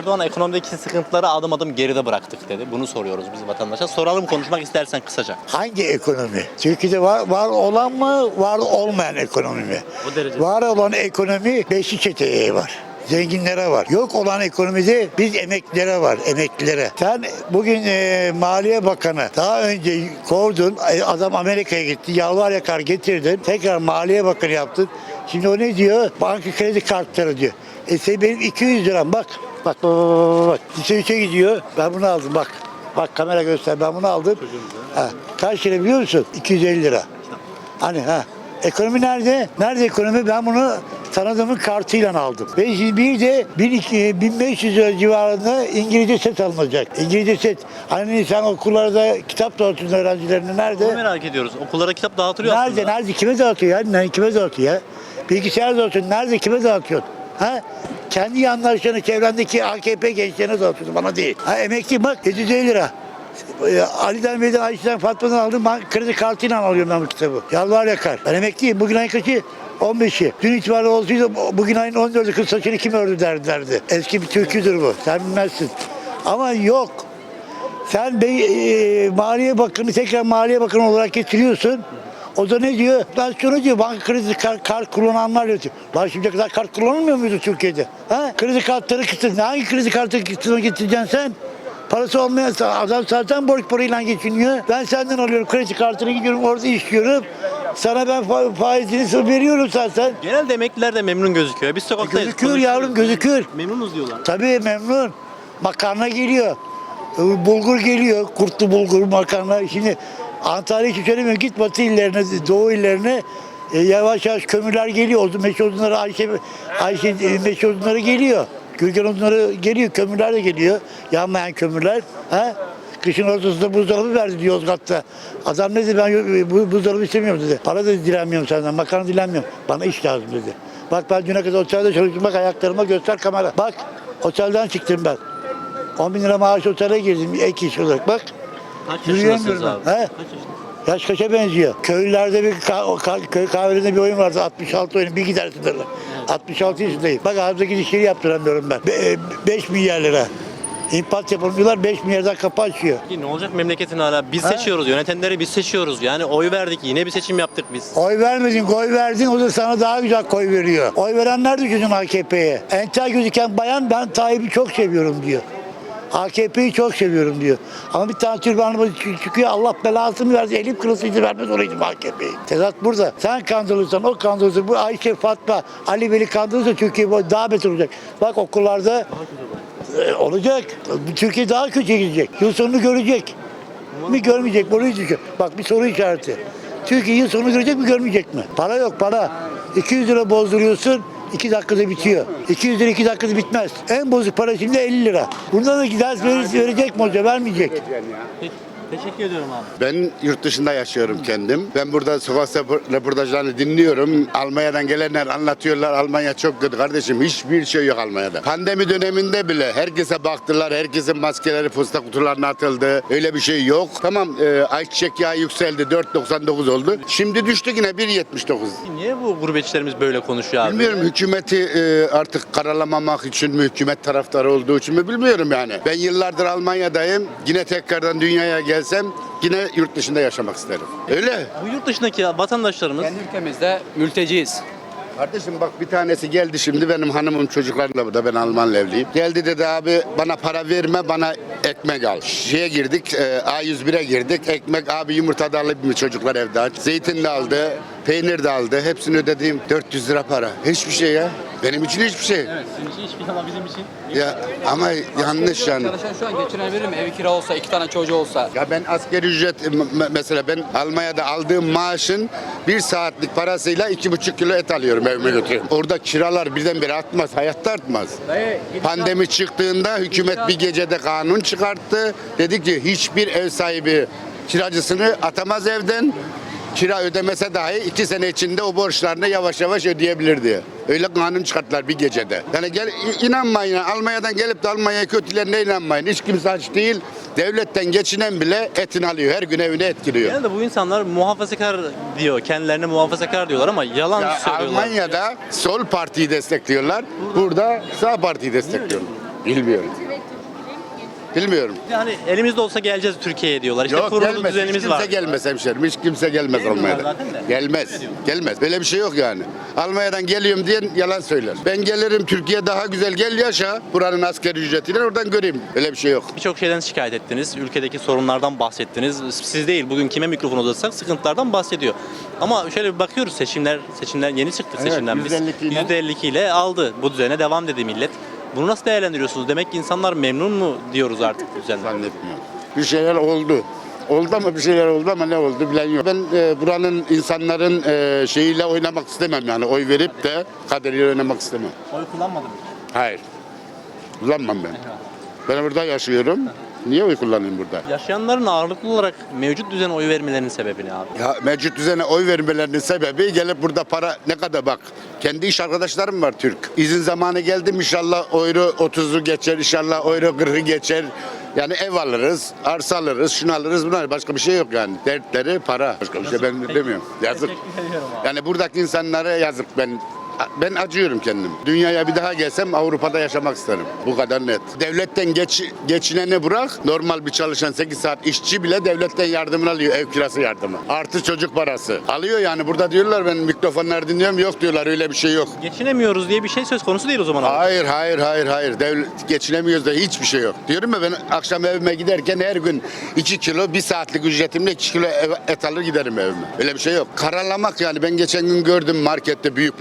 Erdoğan ekonomideki sıkıntıları adım adım geride bıraktık dedi. Bunu soruyoruz biz vatandaşa. Soralım konuşmak istersen kısaca. Hangi ekonomi? Türkiye'de var, var olan mı, var olmayan ekonomi mi? O derece. Var olan ekonomi beşli çeteye var. Zenginlere var. Yok olan ekonomide biz emeklilere var, emeklilere. Sen bugün e, Maliye Bakanı daha önce kovdun, e, adam Amerika'ya gitti, yalvar yakar getirdin, tekrar Maliye Bakanı yaptın. Şimdi o ne diyor? Banka kredi kartları diyor. E sen benim 200 liram bak. Bak bak bak bak. Lise 3'e gidiyor. Ben bunu aldım bak. Bak kamera göster ben bunu aldım. Ha, kaç lira biliyor musun? 250 lira. Hani ha. Ekonomi nerede? Nerede ekonomi? Ben bunu tanıdığımın kartıyla aldım. Ve bir de 1200 1500 lira civarında İngilizce set alınacak. İngilizce set. Hani sen okullarda kitap dağıtıyorsun öğrencilerine nerede? merak ediyoruz. Okullara kitap dağıtılıyor Nerede? aslında. Nerede? Kime dağıtıyor ya? Kime dağıtıyor ya? Bilgisayar dağıtıyor. Nerede? Kime dağıtıyorsun? Ha? Kendi yandaşlarına, çevrendeki AKP gençlerine dağıtıyorsun. Bana değil. Ha, emekli bak 750 lira. Ee, Ali'den Bey'den Ayşe'den Fatma'dan aldım. Ben kredi kartıyla alıyorum ben bu kitabı. Yalvar yakar. Ben emekliyim. Bugün ayın kaçı? 15'i. Dün itibariyle olsaydı bugün ayın 14'ü kız saçını kim ördü derdi. Eski bir türküdür bu. Sen bilmezsin. Ama yok. Sen bey, e, Maliye Bakanı tekrar Maliye Bakanı olarak getiriyorsun. O da ne diyor? Ben şunu diyor, banka kredi kart, kart kullananlar diyor. Lan şimdiye kadar kart kullanılmıyor muydu Türkiye'de? Ha? Kredi kartları kısıtlı. Hangi kredi kartı kısıtını getireceksin sen? Parası olmayan adam zaten borç parayla geçiniyor. Ben senden alıyorum kredi kartını gidiyorum orada işliyorum. Sana ben fa- faizini veriyorum zaten. Genelde emekliler de memnun gözüküyor. Biz sokaktayız. Gözükür konuşuyoruz. yavrum gözükür. Memnunuz diyorlar. Tabii memnun. Makarna geliyor. Ee, Bulgur geliyor. Kurtlu bulgur makarna. Şimdi Antalya için söylemiyorum. Git batı illerine, doğu illerine e, yavaş yavaş kömürler geliyor. Meşe odunları Ayşe, Ayşe e, meşe odunları geliyor. Gürgen odunları geliyor. Kömürler de geliyor. Yanmayan kömürler. Ha? Kışın ortasında buzdolabı verdi diyor Yozgat'ta. Adam ne dedi ben bu buzdolabı istemiyorum dedi. Para da dilenmiyorum senden. Makarna dilenmiyorum. Bana iş lazım dedi. Bak ben düne kadar otelde çalıştım. Bak ayaklarıma göster kamera. Bak otelden çıktım ben. 10 bin lira maaş otele girdim ek iş olarak. Bak Kaç yaşındasınız abi? He? Kaç yaşındasınız? yaş kaça benziyor. Köylülerde bir ka- köy kahvelerinde bir oyun vardı 66 oyunu bir gidersin derler. 66 yaşındayım. Bak ağzımdaki dişleri yaptıramıyorum ben. 5 milyar lira. İmpat yapamıyorlar 5 milyardan kapı açıyor. Ne olacak memleketin hala? Biz seçiyoruz. Yönetenleri biz seçiyoruz. Yani oy verdik. Yine bir seçim yaptık biz. Oy vermedin, koy verdin o da sana daha güzel koy veriyor. Oy verenler düşünün AKP'ye. Entel gözüken bayan ben Tayyip'i çok seviyorum diyor. AKP'yi çok seviyorum diyor. Ama bir tane türbanlı çı- çıkıyor Allah belasını versin. Elim kırılsaydı vermez olaydım AKP'yi. Tezat burada. Sen kandırırsan o kandırırsa bu Ayşe Fatma Ali Veli kandırırsa Türkiye daha beter olacak. Bak okullarda e, olacak. Türkiye daha kötü gidecek. Yıl sonunu görecek. Mi görmeyecek mi? Onu. Bak bir soru işareti. Türkiye yıl sonu görecek mi görmeyecek mi? Para yok para. 200 lira bozduruyorsun. 2 dakikada bitiyor. 200 lira 2 dakikada bitmez. En bozuk para şimdi 50 lira. Bunda da verir- verecek mi hoca? Vermeyecek. Teşekkür ediyorum abi. Ben yurt dışında yaşıyorum kendim. Ben burada sokak röportajlarını dinliyorum. Almanya'dan gelenler anlatıyorlar. Almanya çok kötü kardeşim. Hiçbir şey yok Almanya'da. Pandemi döneminde bile herkese baktılar. Herkesin maskeleri posta kutularına atıldı. Öyle bir şey yok. Tamam e, ayçiçek yağı yükseldi. 4.99 oldu. Şimdi düştü yine 1.79. Niye bu gurbetçilerimiz böyle konuşuyor abi? Bilmiyorum hükümeti e, artık karalamamak için mi, hükümet taraftarı olduğu için mi bilmiyorum yani. Ben yıllardır Almanya'dayım. Yine tekrardan dünyaya gelsem yine yurt dışında yaşamak isterim. Öyle. Bu yurt dışındaki vatandaşlarımız Kendi ülkemizde mülteciyiz. Kardeşim bak bir tanesi geldi şimdi benim hanımım çocuklarla burada ben Almanla evliyim. Geldi dedi abi bana para verme bana ekmek al. Şeye girdik e, A101'e girdik. Ekmek abi yumurta da alayım mı çocuklar evde aç. Zeytin de aldı. Peynir de aldı. Hepsini ödediğim 400 lira para. Hiçbir şey ya. Benim için hiçbir şey. Evet, sizin için hiçbir ama bizim için. Ya ama yanlış yani. Çalışan şu an geçinebilir mi? Evi kira olsa, iki tane çocuğu olsa. Ya ben asgari ücret m- mesela ben Almanya'da aldığım maaşın bir saatlik parasıyla iki buçuk kilo et alıyorum evime götürüyorum. Orada kiralar birdenbire artmaz, hayatta artmaz. Pandemi çıktığında hükümet bir gecede kanun çıkarttı. Dedi ki hiçbir ev sahibi kiracısını atamaz evden. Kira ödemese dahi iki sene içinde o borçlarını yavaş yavaş ödeyebilir diye. Öyle kanun çıkarttılar bir gecede. Yani gel inanmayın. Almanya'dan gelip de Almanya'ya kötülerine inanmayın. Hiç kimse aç değil. Devletten geçinen bile etini alıyor. Her gün evine et giriyor. Genelde bu insanlar muhafazakar diyor. Kendilerine muhafazakar diyorlar ama yalan Ya söylüyorlar. Almanya'da sol partiyi destekliyorlar. Burada sağ partiyi destekliyorlar. Bilmiyorum. Bilmiyorum. Yani elimizde olsa geleceğiz Türkiye'ye diyorlar. İşte Yok kurulu gelmez. Hiç düzenimiz kimse var. gelmez hemşerim. Hiç kimse gelmez Gelmiyorlar Almanya'dan. zaten de. Gelmez. Gelmez. Böyle bir şey yok yani. Almanya'dan geliyorum diyen yalan söyler. Ben gelirim Türkiye daha güzel gel yaşa. Buranın askeri ücretiyle oradan göreyim. Öyle bir şey yok. Birçok şeyden şikayet ettiniz. Ülkedeki sorunlardan bahsettiniz. Siz değil bugün kime mikrofon uzatsak sıkıntılardan bahsediyor. Ama şöyle bir bakıyoruz seçimler seçimler yeni çıktık Evet, seçimden biz. %52 ile. %52 ile aldı. Bu düzene devam dedi millet. Bunu nasıl değerlendiriyorsunuz? Demek ki insanlar memnun mu diyoruz artık bu düzenden? Zannetmiyorum. Bir şeyler oldu. Oldu ama bir şeyler oldu ama ne oldu bilen yok. Ben e, buranın insanların e, şeyiyle oynamak istemem yani. Oy verip de kaderiyle oynamak istemem. Oy kullanmadım. Hayır. Kullanmam ben. Ben burada yaşıyorum. Niye oy kullanayım burada? Yaşayanların ağırlıklı olarak mevcut düzene oy vermelerinin sebebi ne abi? Ya mevcut düzene oy vermelerinin sebebi gelip burada para ne kadar bak. Kendi iş arkadaşlarım var Türk. İzin zamanı geldi mi inşallah euro 30'u geçer, inşallah euro 40'ı geçer. Yani ev alırız, arsa alırız, şunu alırız, bunu alırız. Başka bir şey yok yani. Dertleri para. Başka bir şey ben demiyorum. Yazık. Yani buradaki insanlara yazık ben ben acıyorum kendim. Dünyaya bir daha gelsem Avrupa'da yaşamak isterim. Bu kadar net. Devletten geç, geçineni bırak. Normal bir çalışan 8 saat işçi bile devletten yardımını alıyor. Ev kirası yardımı. Artı çocuk parası. Alıyor yani. Burada diyorlar ben mikrofonlar dinliyorum. Yok diyorlar öyle bir şey yok. Geçinemiyoruz diye bir şey söz konusu değil o zaman abi. Hayır hayır hayır hayır. Devlet geçinemiyoruz da hiçbir şey yok. Diyorum ya ben akşam evime giderken her gün 2 kilo bir saatlik ücretimle 2 kilo ev- et alır giderim evime. Öyle bir şey yok. Karalamak yani ben geçen gün gördüm markette büyük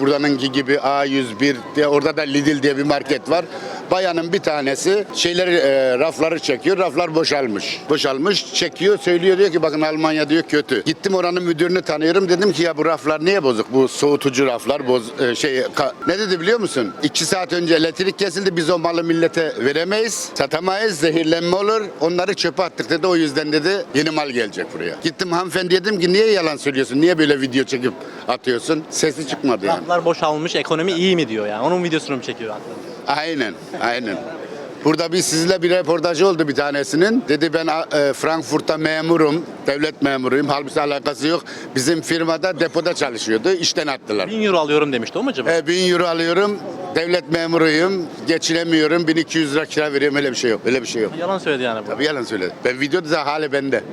gibi A101 diye orada da Lidl diye bir market var. Bayanın bir tanesi şeyleri e, rafları çekiyor. Raflar boşalmış. Boşalmış çekiyor söylüyor diyor ki bakın Almanya diyor kötü. Gittim oranın müdürünü tanıyorum. Dedim ki ya bu raflar niye bozuk? Bu soğutucu raflar boz e, şey ne dedi biliyor musun? İki saat önce elektrik kesildi. Biz o malı millete veremeyiz. Satamayız. Zehirlenme olur. Onları çöpe attık dedi. O yüzden dedi yeni mal gelecek buraya. Gittim hanımefendi dedim ki niye yalan söylüyorsun? Niye böyle video çekip atıyorsun? Sesi çıkmadı yani. Raflar boşalmış, ekonomi iyi mi diyor yani. Onun videosunu mu çekiyor aslında? Aynen, aynen. Burada bir sizle bir reportajı oldu bir tanesinin. Dedi ben e, Frankfurt'ta memurum, devlet memuruyum. Halbuki alakası yok. Bizim firmada depoda çalışıyordu. İşten attılar. 1000 euro alıyorum demişti o mu acaba? E, 1000 euro alıyorum. Devlet memuruyum. Geçinemiyorum. 1200 lira kira veriyorum. Öyle bir şey yok. Öyle bir şey yok. Yalan söyledi yani bu. Tabii yalan söyledi. Ben videoda da hali bende.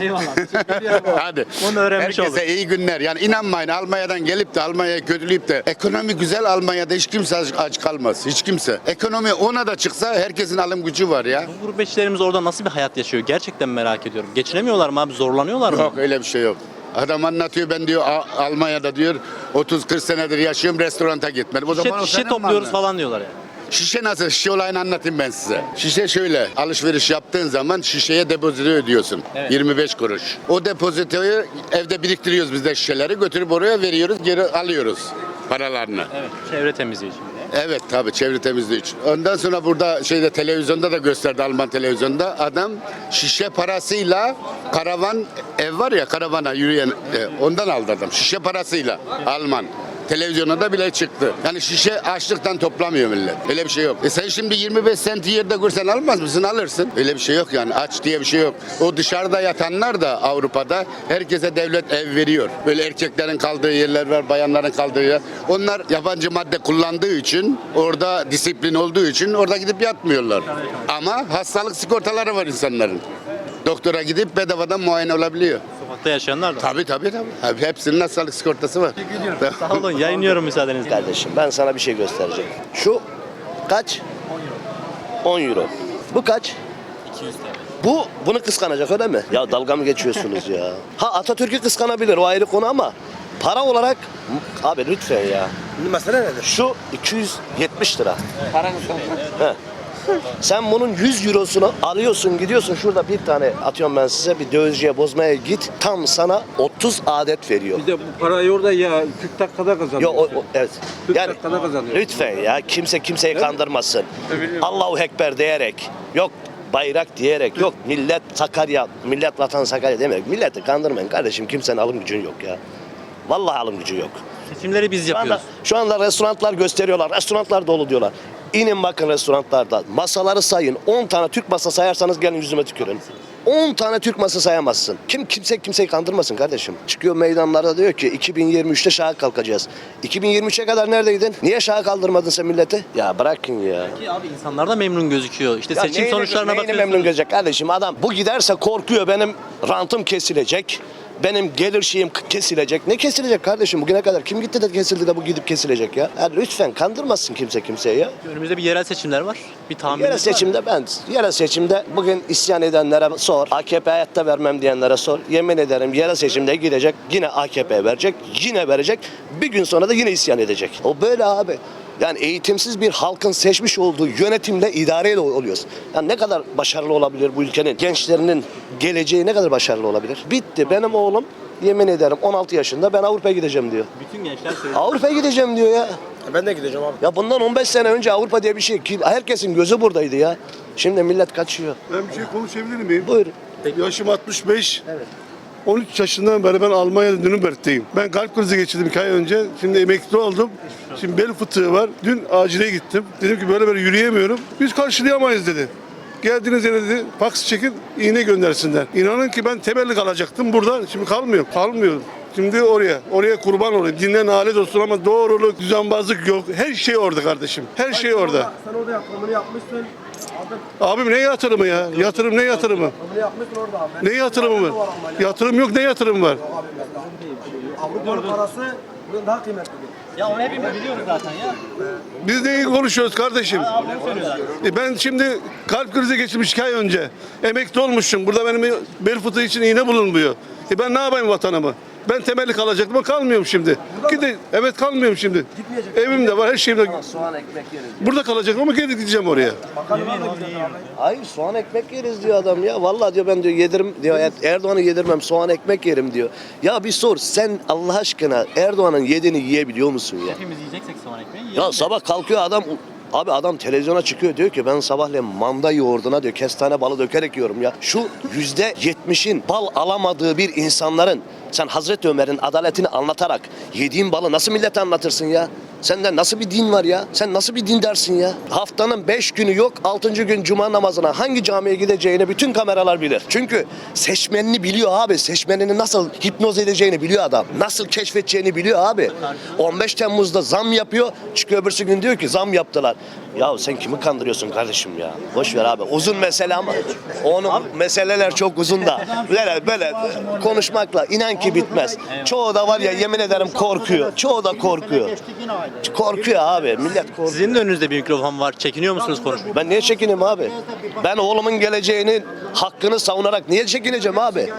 Eyvallah. Teşekkür ediyorum abi. Hadi. Onu öğrenmiş Herkese olduk. iyi günler. Yani inanmayın Almanya'dan gelip de Almanya'yı kötüleyip de ekonomi güzel Almanya'da hiç kimse aç, aç kalmaz. Hiç kimse. Ekonomi ona da çıksa herkesin alım gücü var ya. Bu gurbetçilerimiz orada nasıl bir hayat yaşıyor? Gerçekten merak ediyorum. Geçinemiyorlar mı abi? Zorlanıyorlar mı? Yok öyle bir şey yok. Adam anlatıyor ben diyor A- Almanya'da diyor 30-40 senedir yaşıyorum restoranta gitmedim. O Şişe, zaman o şişe senin topluyoruz falan diyorlar yani. Şişe nasıl? Şişe olayını anlatayım ben size. Şişe şöyle. Alışveriş yaptığın zaman şişeye depozito ödüyorsun. Evet. 25 kuruş. O depozitoyu evde biriktiriyoruz biz de şişeleri. Götürüp oraya veriyoruz. Geri alıyoruz paralarını. Evet. Çevre temizliği şimdi. Evet tabii çevre temizliği için. Ondan sonra burada şeyde televizyonda da gösterdi Alman televizyonda. Adam şişe parasıyla karavan ev var ya karavana yürüyen e, ondan aldı adam. Şişe parasıyla Alman. Televizyona da bile çıktı. Yani şişe açlıktan toplamıyor millet. Öyle bir şey yok. E sen şimdi 25 senti yerde görsen almaz mısın? Alırsın. Öyle bir şey yok yani. Aç diye bir şey yok. O dışarıda yatanlar da Avrupa'da herkese devlet ev veriyor. Böyle erkeklerin kaldığı yerler var, bayanların kaldığı yer. Onlar yabancı madde kullandığı için, orada disiplin olduğu için orada gidip yatmıyorlar. Ama hastalık sigortaları var insanların. Doktora gidip bedavadan muayene olabiliyor. Sokakta yaşayanlar da. Tabii tabii tabii. Abi Hepsinin hastalık sigortası var. Sağ olun. Yayınlıyorum müsaadenizle. Kardeşim ben sana bir şey göstereceğim. Şu kaç? 10 euro. Bu kaç? 200 TL. Bu bunu kıskanacak öyle mi? Ya dalga mı geçiyorsunuz ya? Ha Atatürk'ü kıskanabilir o ayrı konu ama para olarak abi lütfen ya. Mesele nedir? Şu 270 lira. He. Sen bunun 100 eurosunu alıyorsun gidiyorsun şurada bir tane atıyorum ben size bir dövizciye bozmaya git tam sana 30 adet veriyor. Bir de bu parayı orada ya 40 dakikada kazanıyor. Yo, o, o- evet. 40 Yani dakikada kazanıyor. lütfen ya kimse kimseyi kandırmasın. biliyorum. Allahu Ekber diyerek yok bayrak diyerek yok millet Sakarya millet vatan Sakarya demek milleti kandırmayın kardeşim kimsenin alım gücün yok ya. Vallahi alım gücü yok. Seçimleri biz Şu anda, yapıyoruz. şu anda restoranlar gösteriyorlar. Restoranlar dolu diyorlar. İnin bakın restoranlarda. Masaları sayın. 10 tane Türk masa sayarsanız gelin yüzüme tükürün. 10 tane Türk masası sayamazsın. Kim kimse kimseyi kandırmasın kardeşim. Çıkıyor meydanlarda diyor ki 2023'te şaha kalkacağız. 2023'e kadar neredeydin? Niye şaha kaldırmadın sen milleti? Ya bırakın ya. Ki abi insanlar da memnun gözüküyor. İşte Ya seçim neyine- sonuçlarına neyine bakıyorsunuz. memnun görecek kardeşim adam bu giderse korkuyor benim rantım kesilecek. Benim gelir şeyim kesilecek. Ne kesilecek kardeşim bugüne kadar? Kim gitti de kesildi de bu gidip kesilecek ya? ya lütfen kandırmasın kimse kimseyi ya. Önümüzde bir yerel seçimler var. Bir tahmin Yerel seçimde ben, yerel seçimde bugün isyan edenlere sor, AKP hayatta vermem diyenlere sor. Yemin ederim yerel seçimde gidecek, yine AKP verecek, yine verecek. Bir gün sonra da yine isyan edecek. O böyle abi. Yani eğitimsiz bir halkın seçmiş olduğu yönetimle idareyle oluyoruz. Yani ne kadar başarılı olabilir bu ülkenin, gençlerinin geleceği ne kadar başarılı olabilir? Bitti. Benim oğlum yemin ederim 16 yaşında ben Avrupa'ya gideceğim diyor. Bütün gençler söylüyor. Avrupa'ya gideceğim diyor ya. Ben de gideceğim abi. Ya bundan 15 sene önce Avrupa diye bir şey ki herkesin gözü buradaydı ya. Şimdi millet kaçıyor. Ben bir şey konuşabilir miyim? Buyurun. Yaşım 65. 13 yaşından beri ben Almanya'da Nürnberg'teyim. Ben kalp krizi geçirdim iki ay önce. Şimdi emekli oldum. Şimdi bel fıtığı var. Dün acile gittim. Dedim ki böyle böyle yürüyemiyorum. Biz karşılayamayız dedi. Geldiğiniz yere dedi faks çekin iğne göndersinler. İnanın ki ben temelli kalacaktım burada. Şimdi kalmıyor. Kalmıyor. Şimdi oraya, oraya kurban olayım. Dinlen alet olsun ama doğruluk, düzenbazlık yok. Her şey orada kardeşim. Her şey orada. Sen orada yatırımını yapmışsın. Abim ne yatırımı ya? Yatırım ne yatırımı? Ne yatırımı var? Yatırım yok ne yatırım var? Avrupa'nın parası daha kıymetlidir. Ya onu hepimiz biliyoruz zaten ya. Biz neyi konuşuyoruz kardeşim? E ben şimdi kalp krizi geçirmiş iki ay önce. Emekli olmuşum. Burada benim bel fıtığı için iğne bulunmuyor. E ben ne yapayım vatanımı? Ben temelli kalacaktım ama kalmıyorum şimdi. Gide, evet kalmıyorum şimdi. Evim de var, her şeyim de. Soğan ekmek yeriz. Burada kalacaktım ama geri gideceğim oraya. Hayır soğan ekmek yeriz diyor adam ya. Vallahi diyor ben diyor yedirim diyor Er- Erdoğan'ı yedirmem soğan ekmek yerim diyor. Ya bir sor sen Allah aşkına Erdoğan'ın yediğini yiyebiliyor musun ya? Hepimiz yiyeceksek soğan ekmeği Ya yiyelim. sabah kalkıyor adam Abi adam televizyona çıkıyor diyor ki ben sabahleyin manda yoğurduna diyor kestane balı dökerek yiyorum ya. Şu yüzde yetmişin bal alamadığı bir insanların sen Hazreti Ömer'in adaletini anlatarak yediğin balı nasıl millete anlatırsın ya? Sende nasıl bir din var ya? Sen nasıl bir din dersin ya? Haftanın beş günü yok, altıncı gün cuma namazına hangi camiye gideceğini bütün kameralar bilir. Çünkü seçmenini biliyor abi. Seçmenini nasıl hipnoz edeceğini biliyor adam. Nasıl keşfedeceğini biliyor abi. 15 Temmuz'da zam yapıyor. Çıkıyor öbürsü gün diyor ki zam yaptılar. Ya sen kimi kandırıyorsun kardeşim ya? Boş ver abi. Uzun mesele ama onun meseleler çok uzun da. Böyle böyle konuşmakla inan ki bitmez. Çoğu da var ya yemin ederim korkuyor. Çoğu da korkuyor. Korkuyor abi. Millet korkuyor. Sizin de önünüzde bir mikrofon var. Çekiniyor musunuz konuşmaya? Ben niye çekineyim abi? Ben oğlumun geleceğinin hakkını savunarak niye çekineceğim abi?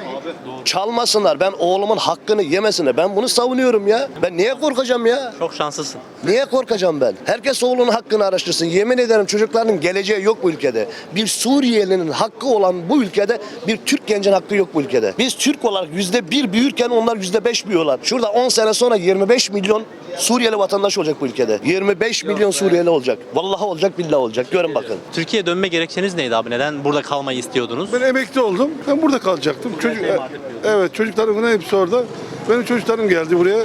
Çalmasınlar. Ben oğlumun hakkını yemesinler. Ben bunu savunuyorum ya. Ben niye korkacağım ya? Çok şanslısın. Niye korkacağım ben? Herkes oğlunun hakkını araştırsın. Yemin ederim çocukların geleceği yok bu ülkede. Bir Suriyelinin hakkı olan bu ülkede bir Türk gencin hakkı yok bu ülkede. Biz Türk olarak yüzde bir büyürken onlar yüzde beş büyüyorlar. Şurada 10 sene sonra 25 milyon Suriyeli vatandaş olacak bu ülkede. 25 milyon Suriyeli olacak. Vallahi olacak billahi olacak. Görün bakın. Türkiye'ye dönme gerekçeniz neydi abi? Neden burada kalmayı istiyordunuz? Ben emekli oldum. Ben burada kalacaktım. Çocuk, evet çocuklarımın hepsi orada. Benim çocuklarım geldi buraya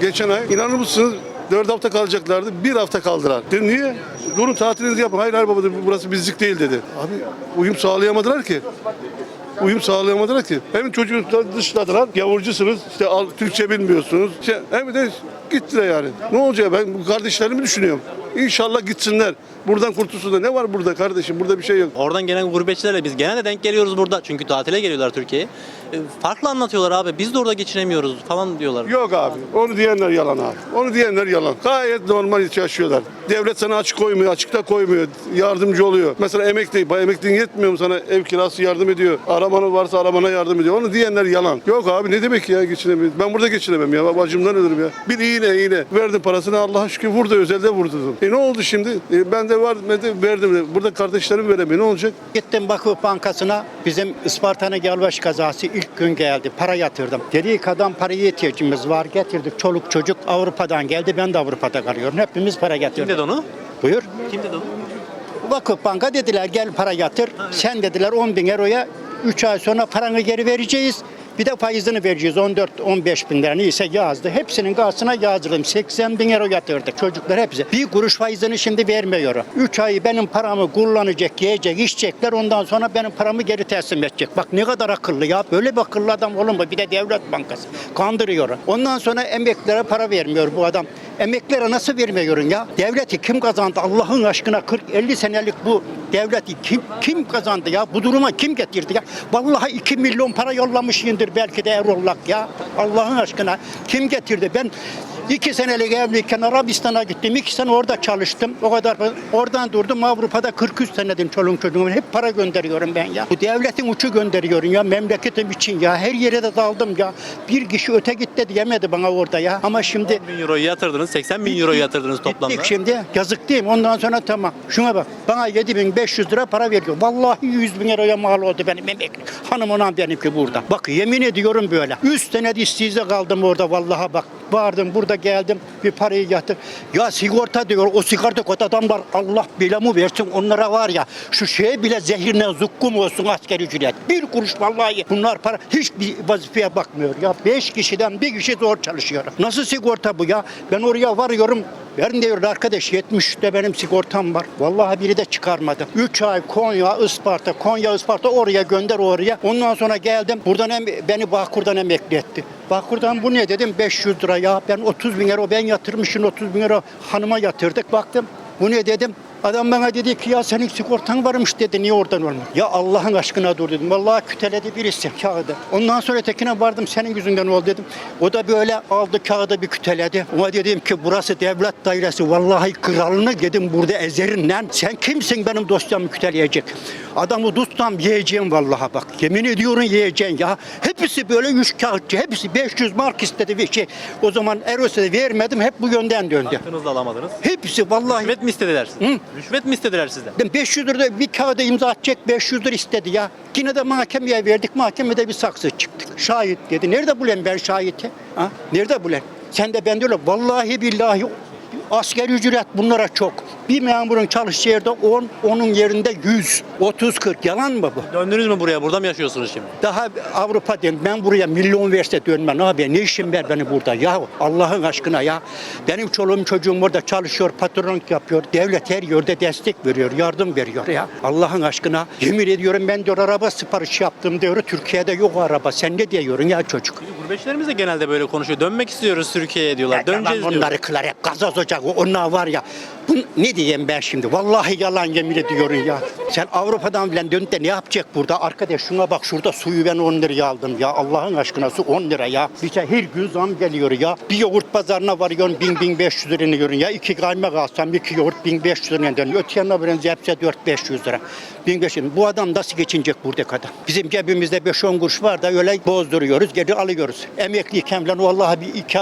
geçen ay. İnanır mısınız? Dört hafta kalacaklardı. Bir hafta kaldılar. Dedim niye? Durun tatilinizi yapın. Hayır hayır baba dedi, burası bizlik değil dedi. Abi uyum sağlayamadılar ki. Uyum sağlayamadılar ki. Hem çocuğu dışladılar. Gavurcusunuz. işte al, Türkçe bilmiyorsunuz. İşte, hem de gittiler yani. Ne olacak ben bu kardeşlerimi düşünüyorum. İnşallah gitsinler. Buradan kurtulsunlar. Ne var burada kardeşim? Burada bir şey yok. Oradan gelen gurbetçilerle biz genelde denk geliyoruz burada. Çünkü tatile geliyorlar Türkiye'ye. E, Farklı anlatıyorlar abi. Biz de orada geçinemiyoruz falan diyorlar. Yok abi. Onu diyenler yalan abi. Onu diyenler yalan. Gayet normal yaşıyorlar. Devlet sana açık koymuyor, açıkta koymuyor. Yardımcı oluyor. Mesela emekli, emekliliğin yetmiyor mu sana? Ev kirası yardım ediyor. Arabanı varsa arabana yardım ediyor. Onu diyenler yalan. Yok abi ne demek ya geçinemiyoruz. Ben burada geçinemem ya. Bacımdan ölürüm ya. Bir iğne iğne. Verdim parasını Allah'a şükür vurdu. Özelde vurdu. E ne oldu şimdi? E, ben de var ben de verdim. Burada kardeşlerim veremiyor. Ne olacak? Gittim Vakıf Bankası'na bizim Isparta'nın Galbaş kazası ilk gün geldi. Para yatırdım. Dedi ki adam paraya ihtiyacımız var. Getirdik çoluk çocuk Avrupa'dan geldi. Ben de Avrupa'da kalıyorum. Hepimiz para Kim getirdik. dedi onu? Buyur. Kim dedi onu? Vakıf Banka dediler gel para yatır. Sen dediler 10 bin euroya 3 ay sonra paranı geri vereceğiz. Bir de faizini vereceğiz 14-15 bin lira neyse yazdı. Hepsinin karşısına yazdırdım. 80 bin euro yatırdık çocuklar hepsi. Bir kuruş faizini şimdi vermiyor. 3 ay benim paramı kullanacak, yiyecek, içecekler ondan sonra benim paramı geri teslim edecek. Bak ne kadar akıllı ya. Böyle bir akıllı adam olur mu? Bir de devlet bankası. Kandırıyor. Ondan sonra emeklilere para vermiyor bu adam. Emeklilere nasıl vermiyorsun ya? Devleti kim kazandı? Allah'ın aşkına 40-50 senelik bu devleti kim kim kazandı ya? Bu duruma kim getirdi ya? Vallahi 2 milyon para yollamışındır belki de Erollak ya. Allah'ın aşkına kim getirdi? Ben iki senelik evliyken Arabistan'a gittim. iki sene orada çalıştım. O kadar oradan durdum. Avrupa'da 43 senedir çoluğum çocuğum. Hep para gönderiyorum ben ya. Bu devletin uçu gönderiyorum ya. Memleketim için ya. Her yere de daldım ya. Bir kişi öte git de diyemedi bana orada ya. Ama şimdi 10 bin euroyu yatırdınız, 80 bin euro yatırdınız toplamda. Gittik şimdi yazık değil mi? Ondan sonra tamam. Şuna bak bana 7500 lira para veriyor. Vallahi 100 bin liraya mal oldu benim emekli. Hanım ona benimki burada. Bak yemin ediyorum böyle. 3 sene işsizde kaldım orada vallahi bak. Vardım burada geldim bir parayı yatır. Ya sigorta diyor o sigorta kot adamlar Allah bilamı versin onlara var ya şu şeye bile zehirle zukkum olsun askeri ücret. Bir kuruş vallahi bunlar para hiçbir vazifeye bakmıyor ya. Beş kişiden bir kişi zor çalışıyor. Nasıl sigorta bu ya? Ben oraya varıyorum ben diyor arkadaş 73'te benim sigortam var. Vallahi biri de çıkarmadı. 3 ay Konya, Isparta, Konya, Isparta oraya gönder oraya. Ondan sonra geldim. Buradan em- beni Bağkur'dan emekli etti. Bağkur'dan bu ne dedim 500 lira ya. Ben 30 bin euro ben yatırmışım 30 bin euro hanıma yatırdık. Baktım bu ne dedim. Adam bana dedi ki ya senin sigortan varmış dedi niye oradan olmuyor? Ya Allah'ın aşkına dur dedim. Vallahi küteledi birisi kağıdı. Ondan sonra tekine vardım senin yüzünden oldu dedim. O da böyle aldı kağıdı bir küteledi. Ona dedim ki burası devlet dairesi. Vallahi kralını dedim burada ezerinle. Sen kimsin benim dosyamı küteleyecek? Adamı tutsam yiyeceğim vallahi bak. Yemin ediyorum yiyeceksin ya. Hepsi böyle üç kağıtçı. Hepsi 500 mark istedi bir şey. O zaman Eros'e vermedim. Hep bu yönden döndü. Hakkınızı alamadınız. Hepsi vallahi Rüşvet mi istediler sizden? Hı? Rüşvet mi istediler sizden? ben 500 lira bir kağıda imza atacak 500 lira istedi ya. Yine de mahkemeye verdik. Mahkemede bir saksı çıktık. Şahit dedi. Nerede bulayım ben şahiti? Ha? Nerede bulayım? Sen de ben diyorlar. Vallahi billahi asgari ücret bunlara çok. Bir memurun çalışacağı yerde 10, onun yerinde 100, 30, 40. Yalan mı bu? Döndünüz mü buraya? Burada mı yaşıyorsunuz şimdi? Daha Avrupa diyeyim ben buraya milyon verse dönmem abi ne işim var beni burada ya Allah'ın aşkına ya benim çoluğum çocuğum orada çalışıyor patronluk yapıyor devlet her yerde destek veriyor yardım veriyor ya Allah'ın aşkına yemin ediyorum ben diyor araba sipariş yaptım diyor Türkiye'de yok araba sen ne diyorsun ya çocuk Gurbetçilerimiz de genelde böyle konuşuyor. Dönmek istiyoruz Türkiye'ye diyorlar. ya Döneceğiz diyorlar. onları kılar hep gazoz ocağı onlar var ya. Bu ne diyeyim ben şimdi? Vallahi yalan yemin ediyorum ya. Sen Avrupa'dan bilen dönüp de ne yapacak burada? Arkadaş şuna bak şurada suyu ben 10 liraya aldım ya. Allah'ın aşkına su 10 lira ya. Bir şey her gün zam geliyor ya. Bir yoğurt pazarına varıyorsun 1000 1500 lira yiyorsun ya. İki kaymak alsam iki yoğurt 1500 lira dönüyor. Öte yanına veren hepsi 4-500 lira. 1500 lira. Bu adam nasıl geçinecek burada kadar? Bizim cebimizde 5-10 kuruş var da öyle bozduruyoruz, geri alıyoruz. Emekliyken lan vallahi bir iki,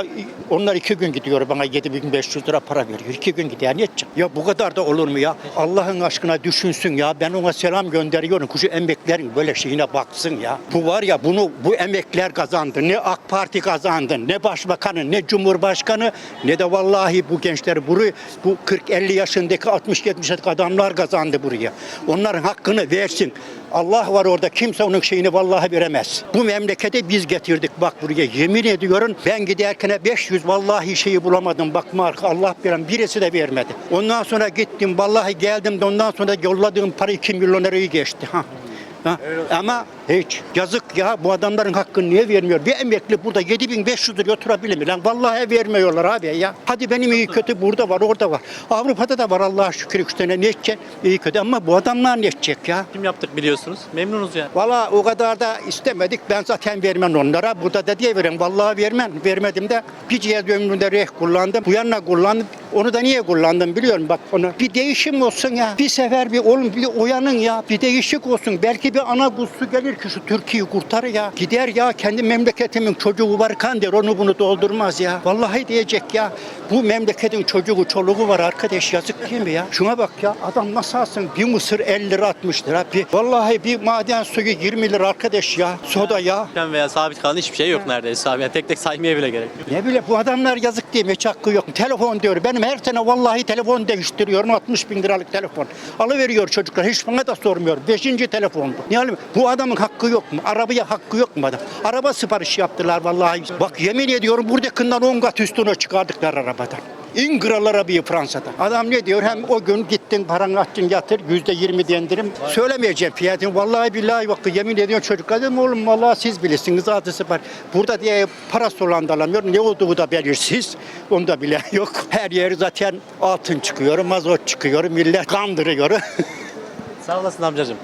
onlar iki gün gidiyor bana 7500 lira para veriyor. İki gün gidiyor. Ne edeceğim? Ya bu kadar da olur mu ya? Allah'ın aşkına düşünsün ya. Ben ona selam gönderiyorum. Kuşu emeklerin böyle şeyine baksın ya. Bu var ya bunu bu emekler kazandı. Ne AK Parti kazandı, ne başbakanı, ne cumhurbaşkanı, ne de vallahi bu gençler burayı bu 40-50 yaşındaki 60-70 yaşındaki adamlar kazandı buraya. Onların hakkını versin. Allah var orada kimse onun şeyini vallahi veremez. Bu memlekete biz getirdik bak buraya yemin ediyorum ben giderken 500 vallahi şeyi bulamadım bak marka Allah bilen birisi de vermedi. Ondan sonra gittim vallahi geldim de ondan sonra yolladığım para 2 milyon lirayı geçti. Ha. Ha. Ama hiç yazık ya bu adamların hakkını niye vermiyor? Bir emekli burada 7500 lira oturabilir mi lan? Vallahi vermiyorlar abi ya. Hadi benim iyi kötü burada var orada var. Avrupa'da da var Allah'a şükür üç tane ne edecek? İyi kötü ama bu adamlar ne edecek ya? Kim yaptık biliyorsunuz. Memnunuz yani. Valla o kadar da istemedik. Ben zaten vermem onlara. Burada da diye veririm. Vallahi vermem. Vermedim de bir cihaz ömrümde reh kullandım. Bu yana kullandım. Onu da niye kullandım biliyorum bak onu. Bir değişim olsun ya. Bir sefer bir oğlum bir uyanın ya. Bir değişik olsun. Belki bir ana kuzusu gelir ki şu Türkiye'yi kurtar ya. Gider ya kendi memleketimin çocuğu var kan der onu bunu doldurmaz ya. Vallahi diyecek ya. Bu memleketin çocuğu çoluğu var arkadaş yazık değil mi ya? Şuna bak ya adam nasıl alsın bir mısır 50 lira 60 lira. Bir, vallahi bir maden suyu 20 lira arkadaş ya. Soda ya. Değişen veya sabit kalan hiçbir şey yok neredeyse abi. Yani tek tek saymaya bile gerek yok. Ne bileyim bu adamlar yazık değil mi? Hiç hakkı yok. Telefon diyor. Benim her sene vallahi telefon değiştiriyorum. 60 bin liralık telefon. Alıveriyor çocuklar. Hiç bana da sormuyor. Beşinci telefon bu. Ne alayım? Bu adamın hakkı yok mu? Arabaya hakkı yok mu adam? Araba sipariş yaptılar vallahi. Bak yemin ediyorum buradakinden 10 kat üstüne çıkardıklar arabadan. İn kral arabayı Fransa'da. Adam ne diyor? Hem o gün gittin paranı attın yatır yüzde yirmi dendirim. Söylemeyeceğim fiyatını. Vallahi billahi bak yemin ediyorum çocuklar dedim oğlum vallahi siz bilirsiniz adısı var. Burada diye parası olan da alamıyor. Ne olduğu da belirsiz. Onu da bilen yok. Her yer zaten altın çıkıyor, mazot çıkıyor. Millet kandırıyor. Sağ olasın amcacığım.